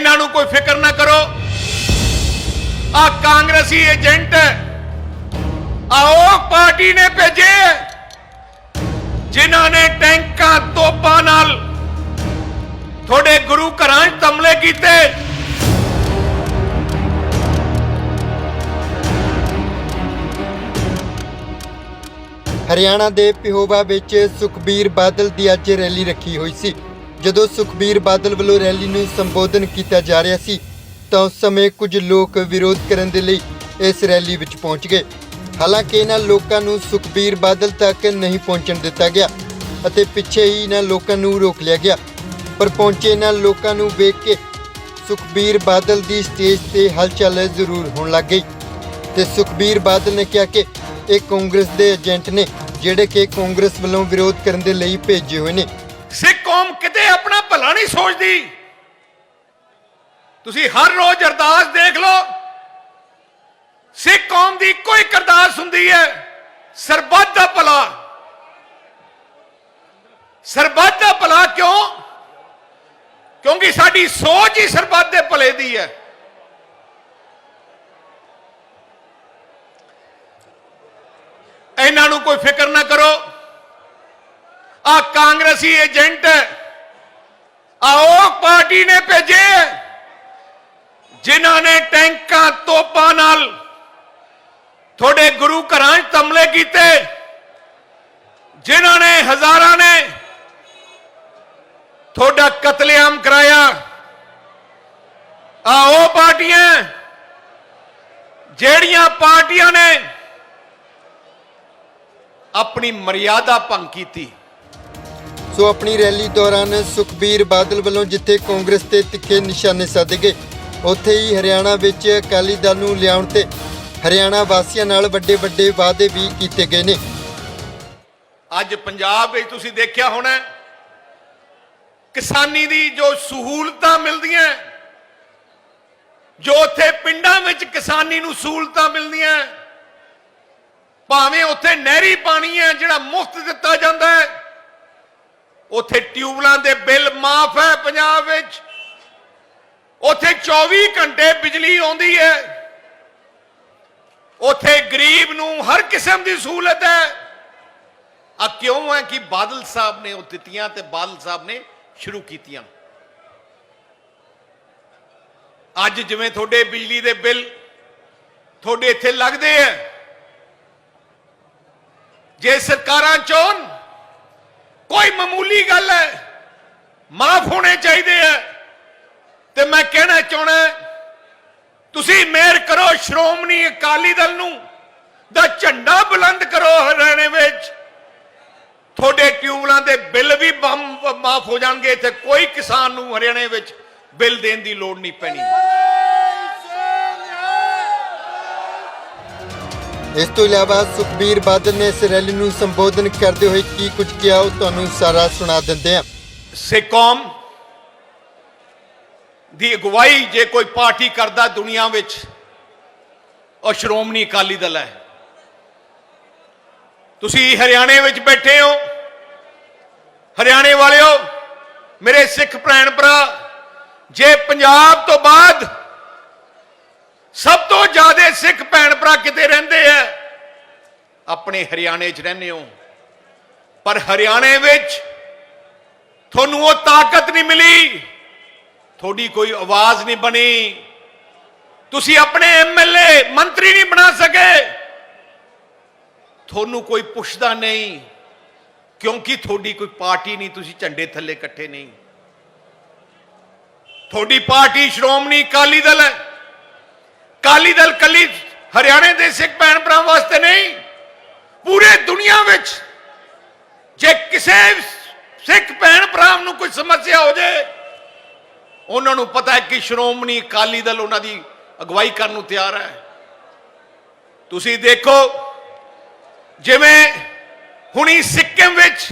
ਇਹਨਾਂ ਨੂੰ ਕੋਈ ਫਿਕਰ ਨਾ ਕਰੋ। ਆ ਕਾਂਗਰਸੀ ਏਜੰਟ ਆਓ ਪਾਰਟੀ ਨੇ ਭੇਜੇ, ਜਿਨ੍ਹਾਂ ਨੇ ਟੈਂਕਾਂ ਤੋਪਾਂ ਨਾਲ ਤੁਹਾਡੇ ਗੁਰੂ ਘਰਾਂ 'ਚ ਹਮਲੇ ਕੀਤੇ। ਹਰਿਆਣਾ ਦੇ ਪਿਹੋਵਾ ਵਿੱਚ ਸੁਖਬੀਰ ਬਾਦਲ ਦੀ ਅੱਜ ਰੈਲੀ ਰੱਖੀ ਹੋਈ ਸੀ। ਜਦੋਂ ਸੁਖਬੀਰ ਬਾਦਲ ਵੱਲੋਂ ਰੈਲੀ ਨੂੰ ਸੰਬੋਧਨ ਕੀਤਾ ਜਾ ਰਿਹਾ ਸੀ, ਤਾਂ ਉਸ ਸਮੇਂ ਕੁਝ ਲੋਕ ਵਿਰੋਧ ਕਰਨ ਦੇ ਲਈ ਇਸ ਰੈਲੀ ਵਿੱਚ ਪਹੁੰਚ ਗਏ। ਹਾਲਾਂਕਿ ਇਹਨਾਂ ਲੋਕਾਂ ਨੂੰ ਸੁਖਬੀਰ ਬਾਦਲ ਤੱਕ ਨਹੀਂ ਪਹੁੰਚਣ ਦਿੱਤਾ ਗਿਆ ਅਤੇ ਪਿੱਛੇ ਹੀ ਇਹਨਾਂ ਲੋਕਾਂ ਨੂੰ ਰੋਕ ਲਿਆ ਗਿਆ। ਪਰ ਪਹੁੰਚੇ ਇਹਨਾਂ ਲੋਕਾਂ ਨੂੰ ਵੇਖ ਕੇ ਸੁਖਬੀਰ ਬਾਦਲ ਦੀ ਸਟੇਜ ਤੇ ਹਲਚਲ ਜ਼ਰੂਰ ਹੋਣ ਲੱਗ ਗਈ ਤੇ ਸੁਖਬੀਰ ਬਾਦਲ ਨੇ ਕਿਹਾ ਕਿ ਇਹ ਕਾਂਗਰਸ ਦੇ ਏਜੰਟ ਨੇ, ਜਿਹੜੇ ਕਿ ਕਾਂਗਰਸ ਵੱਲੋਂ ਵਿਰੋਧ ਕਰਨ ਦੇ ਲਈ ਭੇਜੇ ਹੋਏ ਨੇ। ਸਿੱਖ ਕੌਮ ਕਿਤੇ ਆਪਣਾ ਭਲਾ ਨਹੀਂ ਸੋਚਦੀ? ਤੁਸੀਂ ਹਰ ਰੋਜ਼ ਅਰਦਾਸ ਦੇਖ ਲਓ। ਸਿੱਖ ਕੌਮ ਦੀ ਕੋਈ ਅਰਦਾਸ ਹੁੰਦੀ ਹੈ, ਸਰਬੱਤ ਦਾ ਭਲਾ। ਸਰਬੱਤ ਦਾ ਭਲਾ ਕਿਉਂ? ਕਿਉਂਕਿ ਸਾਡੀ ਸੋਚ ਹੀ ਸਰਬੱਤ ਦੇ ਭਲੇ ਦੀ ਹੈ। ਇਹਨਾਂ ਨੂੰ ਕੋਈ ਫਿਕਰ ਨਾ ਕਰੋ। ਆ ਕਾਂਗਰਸੀ ਏਜੰਟ ਆਓ ਪਾਰਟੀ ਨੇ ਭੇਜੇ ਜਿਨ੍ਹਾਂ ਨੇ ਟੈਂਕਾਂ ਤੋਪਾਂ ਨਾਲ ਤੁਹਾਡੇ ਗੁਰੂ ਘਰਾਂ 'ਚ ਹਮਲੇ ਕੀਤੇ ਜਿਨ੍ਹਾਂ ਨੇ ਹਜ਼ਾਰਾਂ ਨੇ ਤੁਹਾਡਾ ਕਤਲੇਆਮ ਕਰਾਇਆ ਆਓ ਪਾਰਟੀਆਂ ਜਿਹੜੀਆਂ ਪਾਰਟੀਆਂ ਨੇ ਆਪਣੀ ਮਰਿਆਦਾ ਭੰਗ ਕੀਤੀ ਸੋ ਆਪਣੀ ਰੈਲੀ ਦੌਰਾਨ ਸੁਖਬੀਰ ਬਾਦਲ ਵੱਲੋਂ ਜਿੱਥੇ ਕਾਂਗਰਸ ਤੇ ਤਿੱਖੇ ਨਿਸ਼ਾਨੇ ਸਾਧੇ ਗਏ, ਉੱਥੇ ਹੀ ਹਰਿਆਣਾ ਵਿੱਚ ਅਕਾਲੀ ਦਲ ਨੂੰ ਲਿਆਉਣ ਤੇ ਹਰਿਆਣਾ ਵਾਸੀਆਂ ਨਾਲ ਵੱਡੇ ਵੱਡੇ ਵਾਅਦੇ ਵੀ ਕੀਤੇ ਗਏ ਨੇ। ਅੱਜ ਪੰਜਾਬ ਵਿੱਚ ਤੁਸੀਂ ਦੇਖਿਆ ਹੋਣਾ ਕਿਸਾਨੀ ਦੀ ਜੋ ਸਹੂਲਤਾਂ ਮਿਲਦੀਆਂ ਜੋ ਉੱਥੇ ਪਿੰਡਾਂ ਵਿੱਚ ਕਿਸਾਨੀ ਨੂੰ ਸਹੂਲਤਾਂ ਮਿਲਦੀਆਂ ਭਾਵੇਂ ਉੱਥੇ ਨਹਿਰੀ ਪਾਣੀ ਹੈ ਜਿਹੜਾ ਮੁਫਤ ਦਿੱਤਾ ਜਾਂਦਾ ਹੈ ਉੱਥੇ ਟਿਊਬਲਾਂ ਦੇ ਬਿੱਲ ਮਾਫ ਹੈ ਪੰਜਾਬ ਵਿੱਚ। ਉੱਥੇ 24 ਘੰਟੇ ਬਿਜਲੀ ਆਉਂਦੀ ਹੈ। ਉੱਥੇ ਗਰੀਬ ਨੂੰ ਹਰ ਕਿਸਮ ਦੀ ਸਹੂਲਤ ਹੈ। ਆ ਕਿਉਂ ਹੈ ਕਿ ਬਾਦਲ ਸਾਹਿਬ ਨੇ ਉਹ ਦਿੱਤੀਆਂ ਤੇ ਬਾਦਲ ਸਾਹਿਬ ਨੇ ਸ਼ੁਰੂ ਕੀਤੀਆਂ। ਅੱਜ ਜਿਵੇਂ ਤੁਹਾਡੇ ਬਿਜਲੀ ਦੇ ਬਿੱਲ ਤੁਹਾਡੇ ਇੱਥੇ ਲੱਗਦੇ ਆ ਜੇ ਸਰਕਾਰਾਂ ਚੋਣ ਕੋਈ ਮਾਮੂਲੀ ਗੱਲ ਹੈ? ਮਾਫ ਹੋਣੇ ਚਾਹੀਦੇ ਆ ਤੇ ਮੈਂ ਕਹਿਣਾ ਚਾਹਣਾ ਤੁਸੀਂ ਮਿਹਰ ਕਰੋ ਸ਼੍ਰੋਮਣੀ ਅਕਾਲੀ ਦਲ ਨੂੰ, ਦਾ ਝੰਡਾ ਬੁਲੰਦ ਕਰੋ ਹਰਿਆਣੇ ਵਿੱਚ। ਤੁਹਾਡੇ ਟਿਊਬਲਾਂ ਦੇ ਬਿੱਲ ਵੀ ਮਾਫ ਹੋ ਜਾਣਗੇ, ਇੱਥੇ ਕੋਈ ਕਿਸਾਨ ਨੂੰ ਹਰਿਆਣੇ ਵਿੱਚ ਬਿੱਲ ਦੇਣ ਦੀ ਲੋੜ ਨਹੀਂ ਪੈਣੀ। ਇਸ ਤੋਂ ਇਲਾਵਾ ਸੁਖਬੀਰ ਬਾਦਲ ਨੇ ਇਸ ਰੈਲੀ ਨੂੰ ਸੰਬੋਧਨ ਕਰਦੇ ਹੋਏ ਕੀ ਕੁਝ ਕਿਹਾ, ਉਹ ਤੁਹਾਨੂੰ ਸਾਰਾ ਸੁਣਾ ਦਿੰਦੇ ਹਾਂ। ਸਿੱਖ ਕੌਮ ਦੀ ਅਗਵਾਈ ਜੇ ਕੋਈ ਪਾਰਟੀ ਕਰਦਾ ਦੁਨੀਆ ਵਿੱਚ, ਉਹ ਸ਼੍ਰੋਮਣੀ ਅਕਾਲੀ ਦਲ ਹੈ। ਤੁਸੀਂ ਹਰਿਆਣੇ ਵਿੱਚ ਬੈਠੇ ਹੋ, ਹਰਿਆਣੇ ਵਾਲਿਓ, ਮੇਰੇ ਸਿੱਖ ਭੈਣ ਭਰਾ, ਜੇ ਪੰਜਾਬ ਤੋਂ ਬਾਅਦ ਸਭ ਤੋਂ ਜ਼ਿਆਦਾ ਸਿੱਖ ਭੈਣ ਭਰਾ ਕਿਤੇ ਰਹਿੰਦੇ ਆ? ਆਪਣੇ ਹਰਿਆਣੇ 'ਚ ਰਹਿੰਦੇ ਹੋ। ਪਰ ਹਰਿਆਣੇ ਵਿੱਚ ਤੁਹਾਨੂੰ ਉਹ ਤਾਕਤ ਨਹੀਂ ਮਿਲੀ। ਤੁਹਾਡੀ ਕੋਈ ਆਵਾਜ਼ ਨਹੀਂ ਬਣੀ। ਤੁਸੀਂ ਆਪਣੇ ਐਮਐਲਏ ਮੰਤਰੀ ਨਹੀਂ ਬਣਾ ਸਕੇ। ਤੁਹਾਨੂੰ ਕੋਈ ਪੁੱਛਦਾ ਨਹੀਂ, ਕਿਉਂਕਿ ਤੁਹਾਡੀ ਕੋਈ ਪਾਰਟੀ ਨਹੀਂ, ਤੁਸੀਂ ਝੰਡੇ ਥੱਲੇ ਇਕੱਠੇ ਨਹੀਂ। ਤੁਹਾਡੀ ਪਾਰਟੀ ਸ਼੍ਰੋਮਣੀ ਅਕਾਲੀ ਦਲ ਹੈ। ਅਕਾਲੀ ਦਲ ਕੱਲੀ ਹਰਿਆਣੇ ਦੇ ਸਿੱਖ ਭੈਣ ਭਰਾ ਵਾਸਤੇ ਨਹੀਂ। ਪੂਰੇ ਦੁਨੀਆ ਵਿੱਚ ਜੇ ਕਿਸੇ ਸਿੱਖ ਭੈਣ ਭਰਾ ਨੂੰ ਕੋਈ ਸਮੱਸਿਆ ਹੋ ਜਾਏ ਉਹਨਾਂ ਨੂੰ ਪਤਾ ਹੈ ਕਿ ਸ਼੍ਰੋਮਣੀ ਅਕਾਲੀ ਦਲ ਉਹਨਾਂ ਦੀ ਅਗਵਾਈ ਕਰਨ ਨੂੰ ਤਿਆਰ ਹੈ। ਤੁਸੀਂ ਦੇਖੋ, ਜਿਵੇਂ ਹੁਣੀ ਸਿੱਕਮ ਵਿੱਚ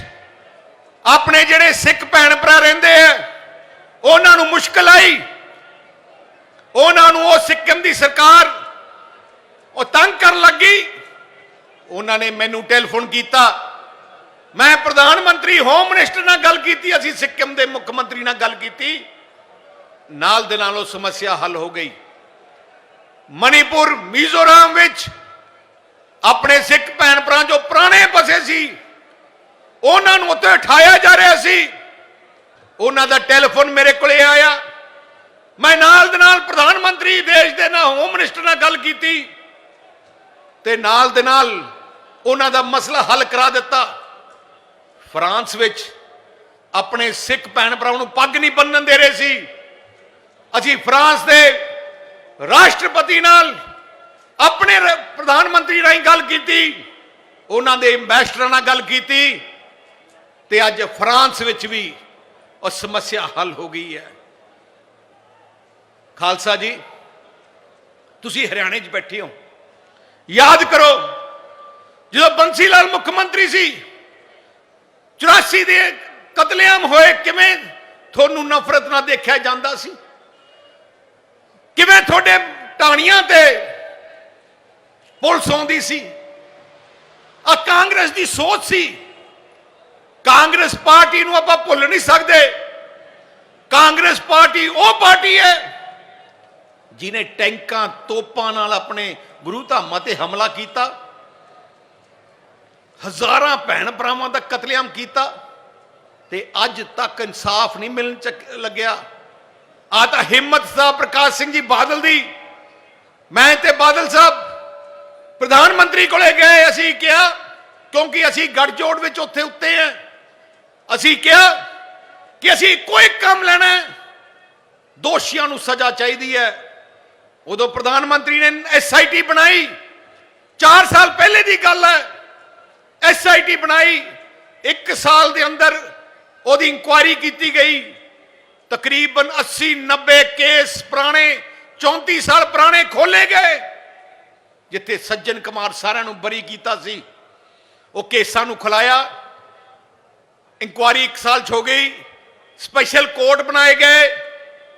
ਆਪਣੇ ਜਿਹੜੇ ਸਿੱਖ ਭੈਣ ਭਰਾ ਰਹਿੰਦੇ ਆ, ਉਹਨਾਂ ਨੂੰ ਮੁਸ਼ਕਲ ਆਈ। ਉਹਨਾਂ ਨੂੰ ਉਹ ਸਿੱਕਮ ਦੀ ਸਰਕਾਰ ਉਹ ਤੰਗ ਕਰਨ ਲੱਗੀ। ਉਹਨਾਂ ਨੇ ਮੈਨੂੰ ਟੈਲੀਫੋਨ ਕੀਤਾ। ਮੈਂ ਪ੍ਰਧਾਨ ਮੰਤਰੀ ਹੋਮ ਮਿਨਿਸਟਰ ਨਾਲ ਗੱਲ ਕੀਤੀ, ਅਸੀਂ ਸਿੱਕਮ ਦੇ ਮੁੱਖ ਮੰਤਰੀ ਨਾਲ ਗੱਲ ਕੀਤੀ। ਨਾਲ ਦੇ ਨਾਲ ਉਹ ਸਮੱਸਿਆ ਹੱਲ ਹੋ ਗਈ। ਮਣੀਪੁਰ ਮਿਜ਼ੋਰਮ ਵਿੱਚ ਆਪਣੇ ਸਿੱਖ ਭੈਣ ਭਰਾ ਜੋ ਪੁਰਾਣੇ ਬਸੇ ਸੀ, ਉਹਨਾਂ ਨੂੰ ਉੱਤੇ ਉਠਾਇਆ ਜਾ ਰਿਹਾ ਸੀ। ਉਹਨਾਂ ਦਾ ਟੈਲੀਫੋਨ ਮੇਰੇ ਕੋਲੇ ਆਇਆ। ਮੈਂ ਨਾਲ ਦੇ ਨਾਲ ਪ੍ਰਧਾਨ ਮੰਤਰੀ ਦੇਸ਼ ਦੇ ਨਾਲ ਹੋਮ ਮਿਨਿਸਟਰ ਨਾਲ ਗੱਲ ਕੀਤੀ ਤੇ ਨਾਲ ਦੇ ਨਾਲ ਉਹਨਾਂ ਦਾ ਮਸਲਾ ਹੱਲ ਕਰਾ ਦਿੱਤਾ। ਫਰਾਂਸ ਵਿੱਚ ਆਪਣੇ ਸਿੱਖ ਭੈਣ ਭਰਾਵਾਂ ਨੂੰ ਪੱਗ ਨਹੀਂ ਬੰਨਣ ਦੇ ਰਹੇ ਸੀ। ਅਸੀਂ ਫਰਾਂਸ ਦੇ ਰਾਸ਼ਟਰਪਤੀ ਨਾਲ ਆਪਣੇ ਪ੍ਰਧਾਨ ਮੰਤਰੀ ਰਾਹੀਂ ਗੱਲ ਕੀਤੀ, ਉਹਨਾਂ ਦੇ ਐਮਬੈਸਡਰਾਂ ਨਾਲ ਗੱਲ ਕੀਤੀ ਤੇ ਅੱਜ ਫਰਾਂਸ ਵਿੱਚ ਵੀ ਉਹ ਸਮੱਸਿਆ ਹੱਲ ਹੋ ਗਈ ਹੈ। ਖਾਲਸਾ ਜੀ, ਤੁਸੀਂ ਹਰਿਆਣੇ 'ਚ ਬੈਠੇ ਹੋ। ਯਾਦ ਕਰੋ, ਜਦੋਂ ਬੰਸੀ ਲਾਲ ਮੁੱਖ ਮੰਤਰੀ ਸੀ 84 ਦੇ ਕਤਲੇਆਮ ਹੋਏ ਕਿਵੇਂ ਤੁਹਾਨੂੰ ਨਫ਼ਰਤ ਨਾਲ ਦੇਖਿਆ ਜਾਂਦਾ ਸੀ? ਕਿਵੇਂ ਤੁਹਾਡੇ ਟਾਣੀਆਂ ਤੇ ਪੁਲਿਸ ਆਉਂਦੀ ਸੀ? ਆ ਕਾਂਗਰਸ ਦੀ ਸੋਚ ਸੀ, ਕਾਂਗਰਸ ਪਾਰਟੀ ਨੂੰ ਆਪਾਂ ਭੁੱਲ ਨਹੀਂ ਸਕਦੇ। ਕਾਂਗਰਸ ਪਾਰਟੀ ਉਹ ਪਾਰਟੀ ਹੈ ਜਿਨੇ ਟੈਂਕਾਂ, ਤੋਪਾਂ ਨਾਲ ਆਪਣੇ ਗੁਰੂ ਧਾਮਾਂ ਤੇ ਹਮਲਾ ਕੀਤਾ, ਹਜ਼ਾਰਾਂ ਭੈਣ ਭਰਾਵਾਂ ਦਾ ਕਤਲੇਆਮ ਕੀਤਾ, ਤੇ ਅੱਜ ਤੱਕ ਇਨਸਾਫ ਨਹੀਂ ਮਿਲਣ ਚੱਕ- ਲੱਗਿਆ। ਆ ਤਾਂ ਹਿੰਮਤ ਸਾਹਿਬ ਪ੍ਰਕਾਸ਼ ਸਿੰਘ ਜੀ ਬਾਦਲ ਦੀ। ਮੈਂ ਤੇ ਬਾਦਲ ਸਾਹਿਬ ਪ੍ਰਧਾਨ ਮੰਤਰੀ ਕੋਲੇ ਗਏ, ਅਸੀਂ ਕਿਹਾ, ਕਿਉਂਕਿ ਅਸੀਂ ਗੱਠਜੋੜ ਵਿੱਚ ਉੱਥੇ ਉੱਤੇ ਆ ਅਸੀਂ ਕਿਹਾ ਕਿ ਅਸੀਂ ਕੋਈ ਕੰਮ ਲੈਣਾ ਦੋਸ਼ੀਆਂ ਨੂੰ ਸਜ਼ਾ ਚਾਹੀਦੀ ਹੈ। ਉਦੋਂ ਪ੍ਰਧਾਨ ਮੰਤਰੀ ਨੇ ਐਸਆਈਟੀ ਬਣਾਈ। 4 ਸਾਲ ਪਹਿਲੇ ਦੀ ਗੱਲ ਹੈ। ਐਸਆਈਟੀ ਬਣਾਈ। 1 ਸਾਲ ਦੇ ਅੰਦਰ ਉਹਦੀ ਇਨਕੁਆਇਰੀ ਕੀਤੀ ਗਈ। ਤਕਰੀਬਨ 80 90 ਕੇਸ ਪੁਰਾਣੇ 34 ਸਾਲ ਪੁਰਾਣੇ ਖੋਲੇ ਗਏ। ਜਿੱਥੇ ਸੱਜਣ ਕੁਮਾਰ ਸਾਰਿਆਂ ਨੂੰ ਬਰੀ ਕੀਤਾ ਸੀ। ਉਹ ਕੇਸਾਂ ਨੂੰ ਖੁਲਾਇਆ। ਇਨਕੁਆਇਰੀ 1 ਸਾਲ ਚ ਹੋ ਗਈ। ਸਪੈਸ਼ਲ ਕੋਰਟ ਬਣਾਏ ਗਏ।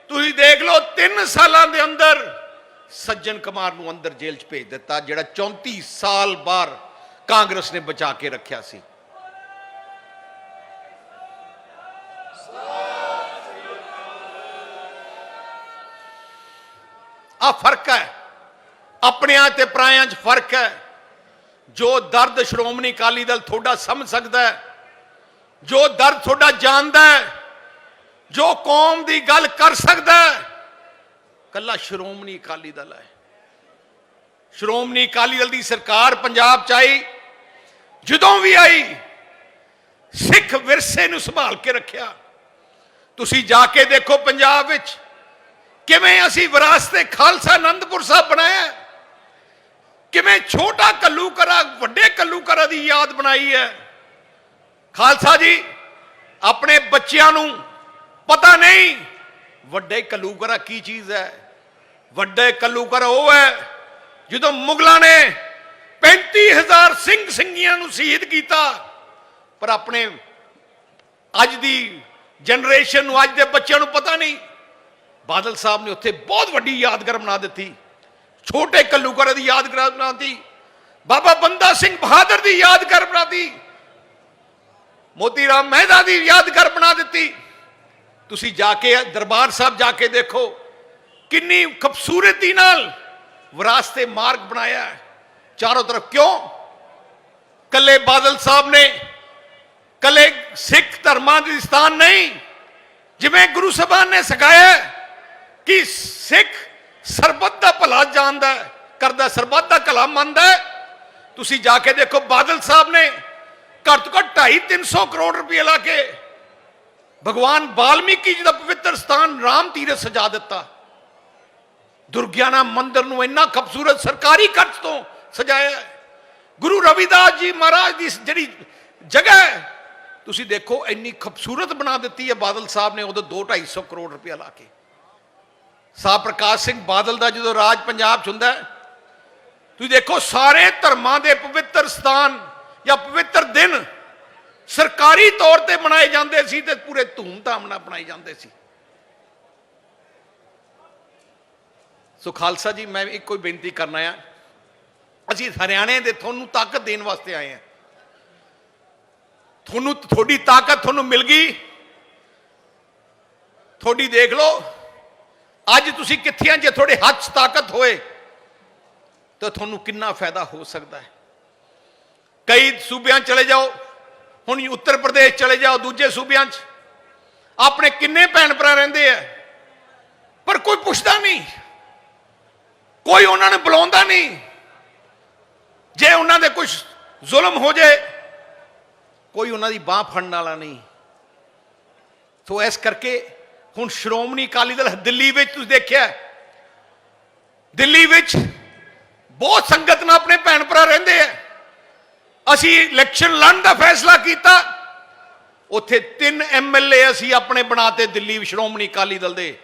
ਤੁਸੀਂ ਦੇਖ ਲਓ 3 ਸਾਲਾਂ ਦੇ ਅੰਦਰ ਸੱਜਣ ਕੁਮਾਰ ਨੂੰ ਅੰਦਰ ਜੇਲ੍ਹ 'ਚ ਭੇਜ ਦਿੱਤਾ, ਜਿਹੜਾ 34 ਸਾਲ ਬਾਅਦ ਕਾਂਗਰਸ ਨੇ ਬਚਾ ਕੇ ਰੱਖਿਆ ਸੀ। ਆ ਫ਼ਰਕ ਹੈ। ਆਪਣਿਆਂ ਤੇ ਪਰਾਇਆਂ 'ਚ ਫ਼ਰਕ ਹੈ। ਜੋ ਦਰਦ ਸ਼੍ਰੋਮਣੀ ਅਕਾਲੀ ਦਲ ਤੁਹਾਡਾ ਸਮਝ ਸਕਦਾ ਹੈ, ਜੋ ਦਰਦ ਤੁਹਾਡਾ ਜਾਣਦਾ ਹੈ, ਜੋ ਕੌਮ ਦੀ ਗੱਲ ਕਰ ਸਕਦਾ ਹੈ ਕੱਲਾ ਸ਼੍ਰੋਮਣੀ ਅਕਾਲੀ ਦਲ ਹੈ। ਸ਼੍ਰੋਮਣੀ ਅਕਾਲੀ ਦਲ ਦੀ ਸਰਕਾਰ ਪੰਜਾਬ ਚ ਆਈ, ਜਦੋਂ ਵੀ ਆਈ, ਸਿੱਖ ਵਿਰਸੇ ਨੂੰ ਸੰਭਾਲ ਕੇ ਰੱਖਿਆ। ਤੁਸੀਂ ਜਾ ਕੇ ਦੇਖੋ ਪੰਜਾਬ ਵਿੱਚ ਕਿਵੇਂ ਅਸੀਂ ਵਿਰਾਸਤੇ ਖਾਲਸਾ ਆਨੰਦਪੁਰ ਸਾਹਿਬ ਬਣਾਇਆ ਕਿਵੇਂ ਛੋਟਾ ਕੱਲੂ ਕੱਲੂਕਰਾ, ਵੱਡੇ ਕੱਲੂ ਕੱਲੂਕਰਾ ਦੀ ਯਾਦ ਬਣਾਈ ਹੈ। ਖਾਲਸਾ ਜੀ, ਆਪਣੇ ਬੱਚਿਆਂ ਨੂੰ ਪਤਾ ਨਹੀਂ ਵੱਡੇ ਕੱਲੂਕਰਾ ਕੀ ਚੀਜ਼ ਹੈ? ਵੱਡੇ ਕੱਲੂਕਰਾ ਉਹ ਹੈ ਜਦੋਂ ਮੁਗਲਾਂ ਨੇ 35000 ਸਿੰਘ ਸਿੰਘੀਆਂ ਨੂੰ ਸ਼ਹੀਦ ਕੀਤਾ, ਪਰ ਆਪਣੇ ਅੱਜ ਦੀ ਜਨਰੇਸ਼ਨ ਨੂੰ, ਅੱਜ ਦੇ ਬੱਚਿਆਂ ਨੂੰ ਪਤਾ ਨਹੀਂ। ਬਾਦਲ ਸਾਹਿਬ ਨੇ ਉੱਥੇ ਬਹੁਤ ਵੱਡੀ ਯਾਦਗਾਰ ਬਣਾ ਦਿੱਤੀ। ਛੋਟੇ ਕੱਲੂਕਰੇ ਦੀ ਯਾਦਗਾਰ ਬਣਾਤੀ। ਬਾਬਾ ਬੰਦਾ ਸਿੰਘ ਬਹਾਦਰ ਦੀ ਯਾਦਗਾਰ ਬਣਾਤੀ। ਮੋਤੀ ਰਾਮ ਮਹਿਦਾ ਦੀ ਯਾਦਗਾਰ ਬਣਾ ਦਿੱਤੀ। ਤੁਸੀਂ ਜਾ ਕੇ ਦਰਬਾਰ ਸਾਹਿਬ ਜਾ ਕੇ ਦੇਖੋ ਕਿੰਨੀ ਖੂਬਸੂਰਤੀ ਨਾਲ ਵਿਰਾਸਤੇ ਮਾਰਗ ਬਣਾਇਆ ਹੈ ਚਾਰੋਂ ਤਰਫ ਕਿਉਂ ਕੱਲੇ ਬਾਦਲ ਸਾਹਿਬ ਨੇ ਕੱਲੇ ਸਿੱਖ ਧਰਮਾਂ ਦੀ ਸਥਾਨ ਨਹੀਂ ਜਿਵੇਂ ਗੁਰੂ ਸਾਹਿਬਾਨ ਨੇ ਸਿਖਾਇਆ ਹੈ ਕਿ ਸਿੱਖ ਸਰਬੱਤ ਦਾ ਭਲਾ ਜਾਣਦਾ ਹੈ, ਕਰਦਾ ਸਰਬੱਤ ਦਾ ਭਲਾ ਮੰਨਦਾ ਹੈ। ਤੁਸੀਂ ਜਾ ਕੇ ਦੇਖੋ ਬਾਦਲ ਸਾਹਿਬ ਨੇ ਘੱਟ ਤੋਂ ਘੱਟ 2.5 300 ਕਰੋੜ ਰੁਪਏ ਲਾ ਕੇ ਭਗਵਾਨ ਵਾਲਮੀਕੀ ਜੀ ਦਾ ਪਵਿੱਤਰ ਸਥਾਨ ਰਾਮ ਤੀਰਥ ਸਜਾ ਦਿੱਤਾ। ਦੁਰਗਿਆਨਾ ਮੰਦਿਰ ਨੂੰ ਇੰਨਾ ਖੂਬਸੂਰਤ ਸਰਕਾਰੀ ਖਰਚ ਤੋਂ ਸਜਾਇਆ। ਗੁਰੂ ਰਵਿਦਾਸ ਜੀ ਮਹਾਰਾਜ ਦੀ ਜਿਹੜੀ ਜਗ੍ਹਾ ਹੈ, ਤੁਸੀਂ ਦੇਖੋ ਇੰਨੀ ਖੂਬਸੂਰਤ ਬਣਾ ਦਿੱਤੀ ਹੈ ਬਾਦਲ ਸਾਹਿਬ ਨੇ ਉਦੋਂ 2 250 ਕਰੋੜ ਰੁਪਇਆ ਲਾ ਕੇ। ਸਾਹ ਪ੍ਰਕਾਸ਼ ਸਿੰਘ ਬਾਦਲ ਦਾ ਜਦੋਂ ਰਾਜ ਪੰਜਾਬ ਚ ਹੁੰਦਾ ਤੁਸੀਂ ਦੇਖੋ ਸਾਰੇ ਧਰਮਾਂ ਦੇ ਪਵਿੱਤਰ ਸਥਾਨ ਜਾਂ ਪਵਿੱਤਰ ਦਿਨ ਸਰਕਾਰੀ ਤੌਰ ਤੇ ਬਣਾਏ ਜਾਂਦੇ ਸੀ ਤੇ ਪੂਰੇ ਧੂਮ-ਧਾਮ ਨਾਲ ਬਣਾਏ ਜਾਂਦੇ ਸੀ। ਸੋ ਖਾਲਸਾ ਜੀ, ਮੈਂ ਇੱਕੋ ਹੀ ਬੇਨਤੀ ਕਰਨਾ ਆ ਅਸੀਂ ਹਰਿਆਣੇ ਦੇ ਤੁਹਾਨੂੰ ਤਾਕਤ ਦੇਣ ਵਾਸਤੇ ਆਏ ਹਾਂ ਤੁਹਾਨੂੰ, ਤੁਹਾਡੀ ਤਾਕਤ ਤੁਹਾਨੂੰ ਮਿਲ ਗਈ। ਤੁਹਾਡੀ ਦੇਖ ਲਓ, ਅੱਜ ਤੁਸੀਂ ਕਿੱਥੇ ਆ ਜੇ ਤੁਹਾਡੇ ਹੱਥ 'ਚ ਤਾਕਤ ਹੋਏ, ਤਾਂ ਤੁਹਾਨੂੰ ਕਿੰਨਾ ਫਾਇਦਾ ਹੋ ਸਕਦਾ ਹੈ। ਕਈ ਸੂਬਿਆਂ ਚਲੇ ਜਾਓ ਹੁਣ ਉੱਤਰ ਪ੍ਰਦੇਸ਼ ਚਲੇ ਜਾਓ ਦੂਜੇ ਸੂਬਿਆਂ 'ਚ। ਆਪਣੇ ਕਿੰਨੇ ਭੈਣ ਭਰਾ ਰਹਿੰਦੇ ਆ? ਪਰ ਕੋਈ ਪੁੱਛਦਾ ਨਹੀਂ। ਕੋਈ ਉਹਨਾਂ ਨੂੰ ਬੁਲਾਉਂਦਾ ਨਹੀਂ। ਜੇ ਉਹਨਾਂ ਦੇ ਕੁਝ ਜ਼ੁਲਮ ਹੋ ਜਾਏ, ਕੋਈ ਉਹਨਾਂ ਦੀ ਬਾਹ ਫੜਨ ਵਾਲਾ ਨਹੀਂ। ਸੋ ਇਸ ਕਰਕੇ ਹੁਣ ਸ਼੍ਰੋਮਣੀ ਅਕਾਲੀ ਦਲ ਦਿੱਲੀ ਵਿੱਚ ਤੁਸੀਂ ਦੇਖਿਆ ਦਿੱਲੀ ਵਿੱਚ ਬਹੁਤ ਸੰਗਤ ਨਾਲ ਆਪਣੇ ਭੈਣ ਭਰਾ ਰਹਿੰਦੇ ਆ। ਅਸੀਂ ਇਲੈਕਸ਼ਨ ਲੜਨ ਦਾ ਫੈਸਲਾ ਕੀਤਾ। ਉੱਥੇ ਤਿੰਨ ਐਮਐਲਏ ਅਸੀਂ ਆਪਣੇ ਬਣਾਤੇ ਦਿੱਲੀ ਸ਼੍ਰੋਮਣੀ ਅਕਾਲੀ ਦਲ ਦੇ